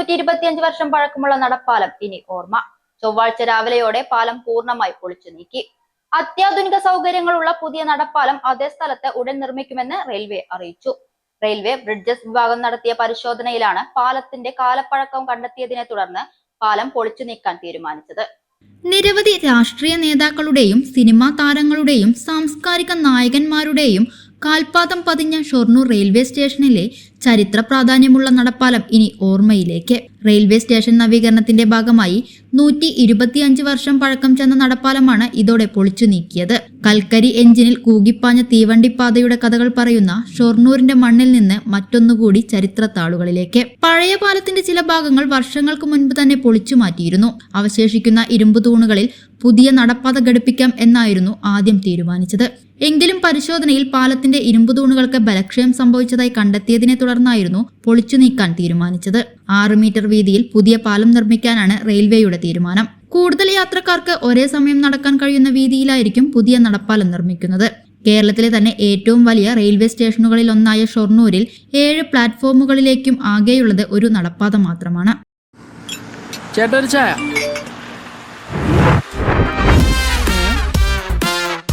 നൂറ്റി ഇരുപത്തിയഞ്ച് വർഷം പഴക്കമുള്ള നടപ്പാലം ഇനി ഓർമ്മ. ചൊവ്വാഴ്ച രാവിലെയോടെ പാലം പൂർണമായി പൊളിച്ചു നീക്കി. അത്യാധുനിക സൗകര്യങ്ങളുള്ള പുതിയ നടപ്പാലം അതേ സ്ഥലത്ത് ഉടൻ നിർമ്മിക്കുമെന്ന് റെയിൽവേ അറിയിച്ചു. റെയിൽവേ ബ്രിഡ്ജസ് വിഭാഗം നടത്തിയ പരിശോധനയിലാണ് പാലത്തിന്റെ കാലപ്പഴക്കം കണ്ടെത്തിയതിനെ തുടർന്ന് പാലം പൊളിച്ചു നീക്കാൻ തീരുമാനിച്ചത്. നിരവധി രാഷ്ട്രീയ നേതാക്കളുടെയും സിനിമാ താരങ്ങളുടെയും സാംസ്കാരിക നായകന്മാരുടെയും കാൽപാദം പതിഞ്ഞ ഷൊർണൂർ റെയിൽവേ സ്റ്റേഷനിലെ ചരിത്ര പ്രാധാന്യമുള്ള നടപ്പാലം ഇനി ഓർമ്മയിലേക്ക്. റെയിൽവേ സ്റ്റേഷൻ നവീകരണത്തിന്റെ ഭാഗമായി നൂറ്റി ഇരുപത്തിയഞ്ച് വർഷം പഴക്കം ചെന്ന നടപ്പാലമാണ് ഇതോടെ പൊളിച്ചു നീക്കിയത്. കൽക്കരി എഞ്ചിനിൽ കൂകിപ്പാഞ്ഞ തീവണ്ടിപ്പാതയുടെ കഥകൾ പറയുന്ന ഷൊർണൂരിന്റെ മണ്ണിൽ നിന്ന് മറ്റൊന്നുകൂടി ചരിത്രത്താളുകളിലേക്ക്. പഴയ പാലത്തിന്റെ ചില ഭാഗങ്ങൾ വർഷങ്ങൾക്ക് മുൻപ് തന്നെ പൊളിച്ചു മാറ്റിയിരുന്നു. അവശേഷിക്കുന്ന ഇരുമ്പ് തൂണുകളിൽ പുതിയ നടപ്പാത ഘടിപ്പിക്കാം എന്നായിരുന്നു ആദ്യം തീരുമാനിച്ചത്. എങ്കിലും പരിശോധനയിൽ പാലത്തിന്റെ ഇരുമ്പ് തൂണുകൾക്ക് ബലക്ഷയം സംഭവിച്ചതായി കണ്ടെത്തിയതിനെ തുടർന്നായിരുന്നു പൊളിച്ചു നീക്കാൻ തീരുമാനിച്ചത്. ആറ് മീറ്റർ വീതിയിൽ പുതിയ പാലം നിർമ്മിക്കാനാണ് റെയിൽവേയുടെ തീരുമാനം. കൂടുതൽ യാത്രക്കാർക്ക് ഒരേ സമയം നടക്കാൻ കഴിയുന്ന വീതിയിലായിരിക്കും പുതിയ നടപ്പാലം നിർമ്മിക്കുന്നത്. കേരളത്തിലെ തന്നെ ഏറ്റവും വലിയ റെയിൽവേ സ്റ്റേഷനുകളിൽ ഒന്നായ ഷൊർണൂരിൽ ഏഴ് പ്ലാറ്റ്ഫോമുകളിലേക്കും ആകെയുള്ളത് ഒരു നടപ്പാത മാത്രമാണ്. ചേട്ടാ